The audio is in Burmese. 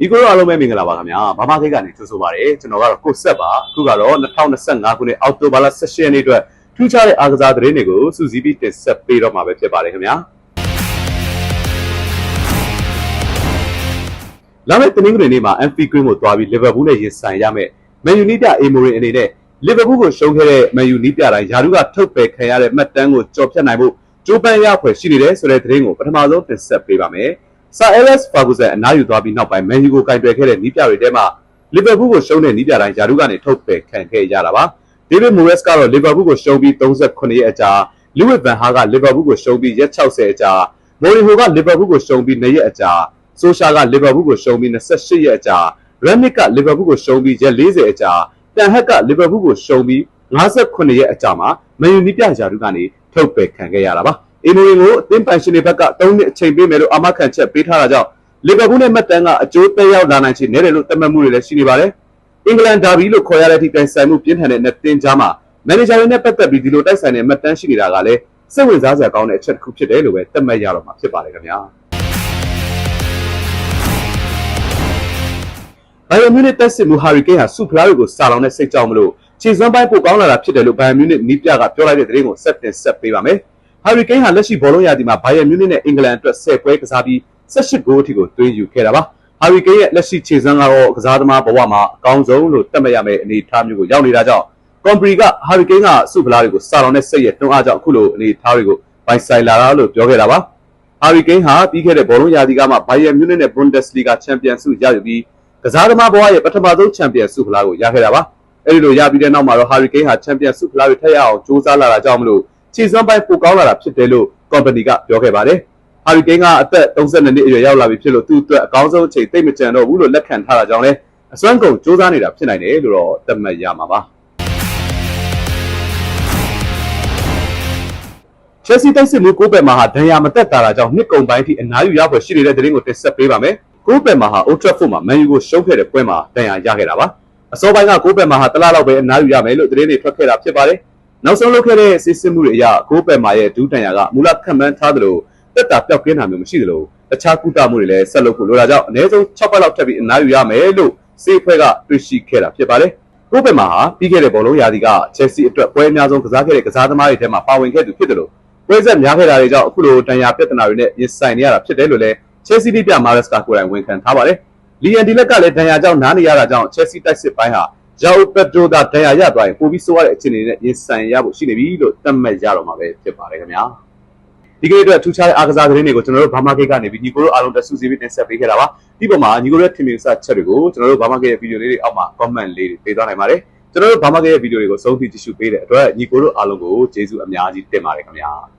ဒီကိုတော့အားလုံးပဲမင်္ဂလာပါခင်ဗျာဘာမခိတ်ကနေကြိုဆိုပါရစေကျွန်တော်ကတော့ကိုဆက်ပါအခုကတော့2025ခုနှစ်အောက်တိုဘာလ16ရက်နေ့အတွက်ထူးခြားတဲ့အားကစားသတင်းတွေကိုစူးစီးပြီးတင်ဆက်ပေးတော့မှာပဲဖြစ်ပါတယ်ခင်ဗျာလာမယ့်တင်းငွေနေ့မှာ MP Green ကိုတွားပြီး Liverpool နဲ့ရင်ဆိုင်ရမယ် Man U နီးပြအေမိုရင်အနေနဲ့ Liverpool ကိုရှုံးခဲ့တဲ့ Man U နီးပြတိုင်းယာရုကထုတ်ပယ်ခံရတဲ့မှတ်တမ်းကိုကြော်ဖြတ်နိုင်ဖို့ကြိုးပမ်းရဖွယ်ရှိနေတယ်ဆိုတဲ့သတင်းကိုပထမဆုံးတင်ဆက်ပေးပါမယ်။ Sir Alex Ferguson အနားယူသွားပြီးနောက်ပိုင်း Man U ကိုကင်တွယ်ခဲ့တဲ့နီးပြတွေထဲမှာ Liverpool ကိုရှုံးတဲ့နီးပြတိုင်းယာရုကနေထုတ်ပယ်ခံခဲ့ရတာပါ။ David Moyes ကတော့ Liverpool ကိုရှုံးပြီး38ရက်အကြာ Louis van Gaal က Liverpool ကိုရှုံးပြီးရက်60အကြာ Mourinho က Liverpool ကိုရှုံးပြီး2ရက်အကြာ Solskjaer က Liverpool ကိုရှုံးပြီး28ရက်အကြာ Rangnick က Liverpool ကိုရှုံးပြီးရက်40အကြာ Ten Hag က Liverpool ကိုရှုံးပြီး58ရက်အကြာမှာ Man U နီးပြယာရုကနေထုတ်ပယ်ခံခဲ့ရတာပါ။ အေမိုရင်ကိုအသင်းပိုင်ရှင်တွေဘက်က3နှစ်အချိန်ပေးမယ်လို့အာမခံချက်ပေးထားတာကြောင့်လီဗာပူးနဲ့မက်တန်ကအကျိုးသက်ရောက်လာနိုင်ချေနေတယ်လို့သတ်မှတ်မှုတွေလည်းရှိနေပါတယ်။အင်္ဂလန်ဒါဘီလို့ခေါ်ရတဲ့အထိတိုင်ဆိုင်မှုပြင်းထန်တဲ့နှစ်သင်းကြားမှာမန်နေဂျာတွေနဲ့ပတ်သက်ပြီးဒီလိုတိုက်ဆိုင်တဲ့မက်တန်ရှိနေတာကလည်းစိတ်ဝင်စားစရာကောင်းတဲ့အချက်တစ်ခုဖြစ်တယ်လို့ပဲသတ်မှတ်ရတော့မှာဖြစ်ပါတယ်ခင်ဗျာ။ဘိုင်ယန်မြူနစ်တက်စစ်မှုဟာရီကိန်းဟာစုဖလားတွေကိုစာလောင်တဲ့စိတ်ကြောင့်မလို့ခြေစွမ်းပိုင်းပိုကောင်းလာတာဖြစ်တယ်လို့ဘိုင်ယန်မြူနစ်နီးပြကပြောလိုက်တဲ့သတင်းကိုဆက်တင်ဆက်ပေးပါမယ်။ ဟာရီကိန်းဟာလက်ရှိဘောလုံးရာသီမှာဘိုင်ယန်မြူနစ်နဲ့အင်္ဂလန်အတွက်10ပွဲကစားပြီး18ဂိုးအထိကိုသွင်းယူခဲ့တာပါ။ဟာရီကိန်းရဲ့လက်ရှိခြေစွမ်းကတော့ကစားသမားဘဝမှာအကောင်းဆုံးလို့သတ်မှတ်ရမယ့်အနေအထားမျိုးကိုရောက်နေတာကြောင့်ကွန်ပရီကဟာရီကိန်းကစုဖလားတွေကိုစာလောင်တဲ့စိတ်ရဲ့တွန်းအားကြောင့်အခုလိုအနေအထားတွေကိုပိုင်ဆိုင်လာတာလို့ပြောခဲ့တာပါ။ဟာရီကိန်းဟာပြီးခဲ့တဲ့ဘောလုံးရာသီကမှဘိုင်ယန်မြူနစ်နဲ့ဘွန်ဒက်စလီဂါချန်ပီယံဆုရယူပြီးကစားသမားဘဝရဲ့ပထမဆုံးချန်ပီယံဆုဖလားကိုရခဲ့တာပါ။အဲဒီလိုရပြီးတဲ့နောက်မှာတော့ဟာရီကိန်းဟာချန်ပီယံဆုဖလားတွေထပ်ရအောင်စူးစမ်းလာတာကြောင့်မလို့ ခြေစွမ်းပိုင်းပိုကောင်းလာတာဖြစ်တယ်လို့ကွန်ပဏီကပြောခဲ့ပါတယ်။ဟာရီကိန်းကအသက်32နှစ်အရွယ်ရောက်လာပြီဖြစ်လို့သူ့အတွက်အကောင်းဆုံးအချိန်သိမ့်မကြံတော့ဘူးလို့လက်ခံထားတာကြောင့်လည်းအစွမ်းကုန်စူးစမ်းနေတာဖြစ်နိုင်တယ်လို့တော့သတ်မှတ်ရမှာပါ။ Chelsea တိုက်စစ်မှုကိုပယ်မှာဟာဒဏ်ရာမသက်တာတာကြောင့်နှစ်ကုန်ပိုင်းအထိအနားယူရဖွယ်ရှိနေတဲ့သတင်းကိုတင်ဆက်ပေးပါမယ်။ကိုပယ်မှာဟာ Old Trafford မှာ Man U ကိုရှုံးခဲ့တဲ့ပွဲမှာဒဏ်ရာရခဲ့တာပါ။အစောပိုင်းကကိုပယ်မှာဟာတလားလောက်ပဲအနားယူရမယ်လို့သတင်းတွေထွက်ခဲ့တာဖြစ်ပါတယ်။ နောက်ဆုံးလုပ်ခဲ့တဲ့စစ်စစ်မှုတွေအရကိုပယ်မှာရဲ့ဒူးဒဏ်ရာကမူလခံမှန်းထားသလိုတက်တာပျောက်ကင်းတာမျိုးမရှိသလိုတခြားကုသမှုတွေလည်းဆက်လုပ်ဖို့လိုတာကြောင့်အနည်းဆုံး6ပတ်လောက်ထပ်ပြီးအနားယူရမယ်လို့စေအဖွဲ့ကတွေ့ရှိခဲ့တာဖြစ်ပါတယ်။ကိုပယ်မှာဟာပြီးခဲ့တဲ့ဘောလုံးရာသီက Chelsea အတွက်ပွဲအများဆုံးကစားခဲ့တဲ့ကစားသမားတွေထဲမှာပါဝင်ခဲ့သူဖြစ်တယ်လို့ပွဲဆက်များခဲ့တာတွေကြောင့်အခုလိုတန်ရာပြဿနာတွေနဲ့ရင်ဆိုင်နေရတာဖြစ်တယ်လို့လည်း Chelsea ပြမာရက်စကာကိုယ်တိုင်ဝန်ခံထားပါတယ်။လီယန်ဒီလက်ကလည်းဒဏ်ရာကြောင့်နားနေရတာကြောင့် Chelsea တိုက်စစ်ပိုင်းဟာ ဂျာအိုပက်ဒရိုကဒဏ်ရာရသွားရင်ပိုပြီးဆိုးရတဲ့အခြေအနေနဲ့ရင်ဆိုင်ရဖို့ရှိနေပြီလို့သတ်မှတ်ရတော့မှာပဲဖြစ်ပါတယ်ခင်ဗျာ။ဒီကနေ့အတွက်ထူးခြားတဲ့အားကစားသတင်းတွေကိုကျွန်တော်တို့ဘာမာကိတ်ကနေပြီးညီကိုတို့အားလုံးတက်ဆူစီပြီးတင်ဆက်ပေးခဲ့တာပါ။ဒီပုံမှာညီကိုတို့ရဲ့ထင်မြင်စချက်တွေကိုကျွန်တော်တို့ဘာမာကိတ်ရဲ့ဗီဒီယိုလေးတွေအောက်မှာ comment လေးတွေပေးသွားနိုင်ပါတယ်။ကျွန်တော်တို့ဘာမာကိတ်ရဲ့ဗီဒီယိုတွေကိုစုံဖြီးကြည့်ရှုပေးတဲ့အတွက်ညီကိုတို့အားလုံးကိုကျေးဇူးအများကြီးတင်ပါတယ်ခင်ဗျာ။